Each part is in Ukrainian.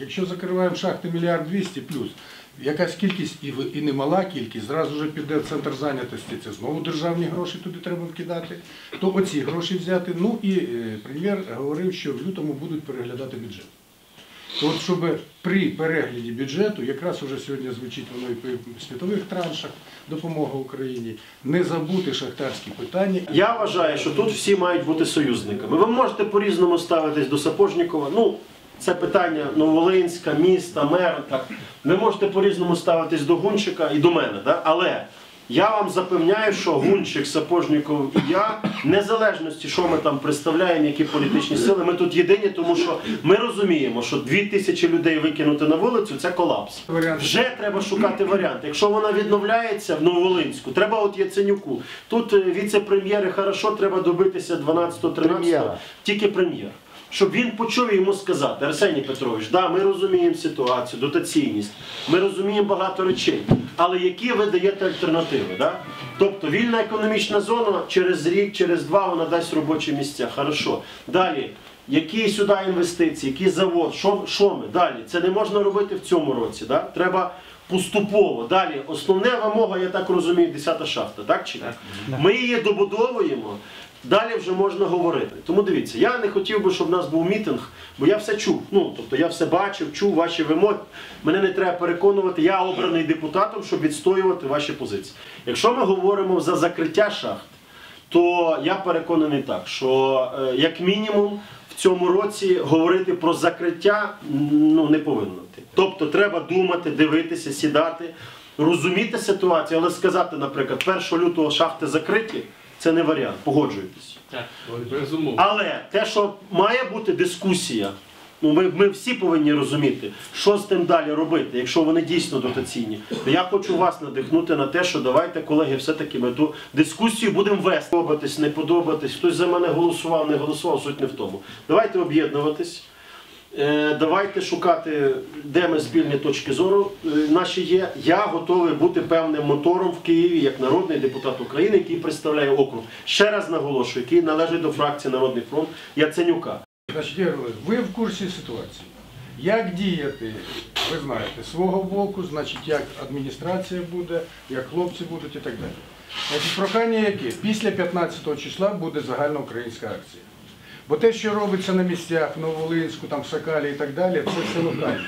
Якщо закриваємо шахти мільярд 200 плюс, якась кількість і, і немала кількість, зразу вже піде в центр зайнятості, це знову державні гроші туди треба вкидати, то оці гроші взяти. Ну і е, прем'єр говорив, що в лютому будуть переглядати бюджет. То от щоб при перегляді бюджету, якраз уже сьогодні звучить воно і по світових траншах, допомога Україні, не забути шахтарські питання. Я вважаю, що тут всі мають бути союзниками. Ви можете по-різному ставитись до Сапожнікова. Ну, це питання Новолинська, міста, мер. Так. Ви можете по-різному ставитись до Гунчика і до мене. Да? Але я вам запевняю, що Гунчик, Сапожніков і я, незалежності, що ми там представляємо, які політичні сили, ми тут єдині, тому що ми розуміємо, що дві тисячі людей викинути на вулицю це колапс. Вже треба шукати варіант. Якщо вона відновляється в Нововолинську, треба от Яценюку. Тут е, віце-прем'єри хорошо, треба добитися 12-13, тільки прем'єр. Щоб він почув йому сказати, Арсеній Петрович, да, ми розуміємо ситуацію, дотаційність, ми розуміємо багато речей, але які ви даєте альтернативи? Да? Тобто вільна економічна зона через рік, через два вона дасть робочі місця. Хорошо. Далі. Які сюди інвестиції, який завод, що, що ми далі? Це не можна робити в цьому році. Да? Треба поступово. Далі, основна вимога, я так розумію, 10 шахта, так чи ні? Ми її добудовуємо, далі вже можна говорити. Тому дивіться, я не хотів би, щоб в нас був мітинг, бо я все чув. Ну, тобто я все бачив, чув ваші вимоги. Мене не треба переконувати, я обраний депутатом, щоб відстоювати ваші позиції. Якщо ми говоримо за закриття шахт, то я переконаний так, що е, як мінімум в цьому році говорити про закриття ну, не повинно. Тобто треба думати, дивитися, сідати, розуміти ситуацію, але сказати, наприклад, 1 лютого шахти закриті, це не варіант, погоджуєтесь. Так. Але те, що має бути дискусія, ну ми, ми всі повинні розуміти, що з тим далі робити, якщо вони дійсно дотаційні. То я хочу вас надихнути на те, що давайте, колеги, все-таки ми ту дискусію будемо вести. Подобатись, не подобатись, хтось за мене голосував, не голосував, суть не в тому. Давайте об'єднуватись. Е, Давайте шукати, де ми спільні точки зору е, наші є. Я готовий бути певним мотором в Києві як народний депутат України, який представляє округ. Ще раз наголошую, який належить до фракції Народний фронт Яценюка. Ви в курсі ситуації. Як діяти, ви знаєте, свого боку, значить, як адміністрація буде, як хлопці будуть і так далі. Значить, прохання яке? Після 15 числа буде загальноукраїнська акція. Бо те, що робиться на місцях, Новолинську, там, Сакалі і так далі, це все локально.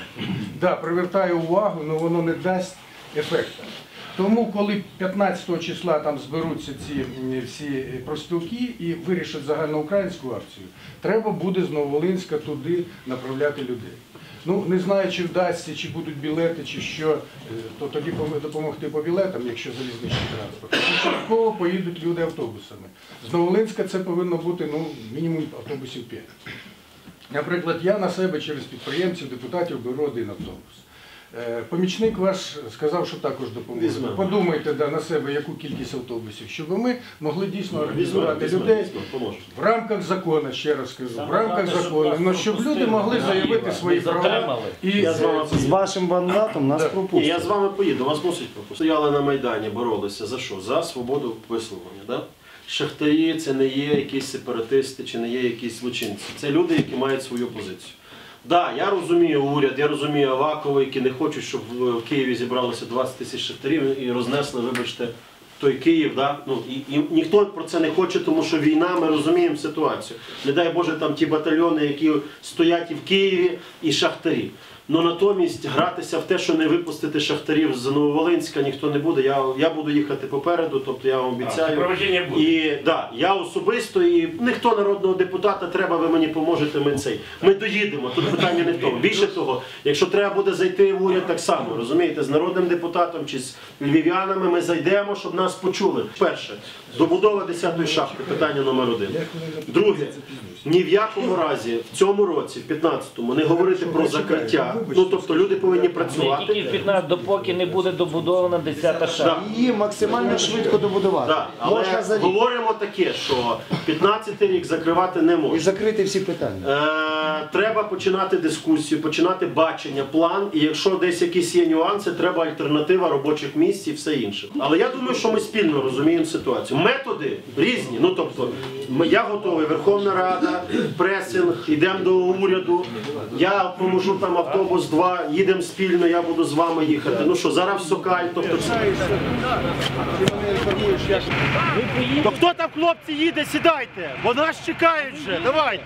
Да, привертає увагу, але воно не дасть ефекту. Тому, коли 15 числа там зберуться ці всі профспілки і вирішать загальноукраїнську акцію, треба буде з Новолинська туди направляти людей. Ну, не знаю, чи вдасться, чи будуть білети, чи що, е, то тоді допомогти по білетам, якщо залізничний транспорт. Частково поїдуть люди автобусами. З Новолинська це повинно бути ну, мінімум автобусів 5. Наприклад, я на себе через підприємців, депутатів беру один автобус. Е, Помічник ваш сказав, що також допоможе. Подумайте да, на себе, яку кількість автобусів, щоб ми могли дійсно організувати людей в рамках закону, ще раз кажу, в рамках закону, нас ну, щоб люди могли заявити свої права. І Я з вами З вашим мандатом нас. Пропустять. я з вами поїду, вас мусить пропустити. Стояли на Майдані, боролися за що? За свободу висловлення. Да? Шахтарі це не є якісь сепаратисти чи не є якісь злочинці. Це люди, які мають свою позицію. Да, я розумію уряд, я розумію Авакова, які не хочуть, щоб в Києві зібралося 20 тисяч шахтарів і рознесли, вибачте, той Київ. Да? Ну, і, і ніхто про це не хоче, тому що війна, ми розуміємо ситуацію. Не дай Боже, там ті батальйони, які стоять і в Києві, і шахтарі. Ну натомість гратися в те, що не випустити шахтарів з Нововолинська ніхто не буде. Я, я буду їхати попереду, тобто я вам обіцяю. Буде. І да, я особисто, і ніхто народного депутата треба, ви мені поможете. Ми цей. Ми доїдемо. Тут питання не в тому. Більше того, якщо треба буде зайти в уряд так само, розумієте, з народним депутатом чи з львів'янами, ми зайдемо, щоб нас почули. Перше, добудова 10-ї шахти, питання номер один. Друге, ні в якому разі в цьому році, в 15-му, не говорити про закриття. Ну тобто люди повинні Тільки працювати. в 15, допоки не буде добудована 10 шахта. Її максимально швидко добудувати. Да, але Можна за рік. говоримо таке, що 15-й рік закривати не І можна. закрити всі питання. Е, треба починати дискусію, починати бачення, план. І якщо десь якісь є нюанси, треба альтернатива робочих місць і все інше. Але я думаю, що ми спільно розуміємо ситуацію. Методи різні. Ну тобто, я готовий, Верховна Рада, пресинг, йдемо до уряду. Я поможу там автобус 2, їдемо спільно, я буду з вами їхати. Ну що, зараз Сокаль, тобто. То хто там, хлопці, їде, сідайте, бо нас чекають вже, давайте.